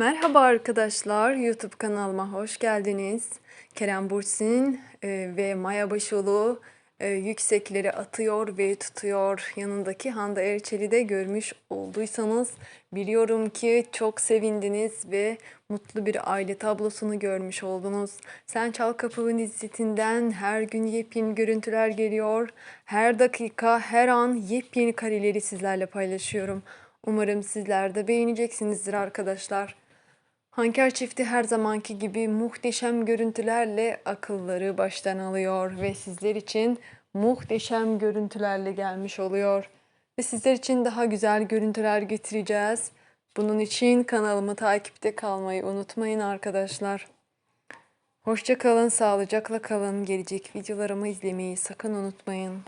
Merhaba arkadaşlar, YouTube kanalıma hoş geldiniz. Kerem Bursin e, ve Maya Başoğlu e, yüksekleri atıyor ve tutuyor. Yanındaki Hande Erçel'i de görmüş olduysanız biliyorum ki çok sevindiniz ve mutlu bir aile tablosunu görmüş oldunuz. Sen Çal Kapımı dizisinden her gün yepyeni görüntüler geliyor. Her dakika, her an yepyeni kareleri sizlerle paylaşıyorum. Umarım sizler de beğeneceksinizdir arkadaşlar. Hanker çifti her zamanki gibi muhteşem görüntülerle akılları baştan alıyor ve sizler için muhteşem görüntülerle gelmiş oluyor. Ve sizler için daha güzel görüntüler getireceğiz. Bunun için kanalımı takipte kalmayı unutmayın arkadaşlar. Hoşça kalın, sağlıcakla kalın. Gelecek videolarımı izlemeyi sakın unutmayın.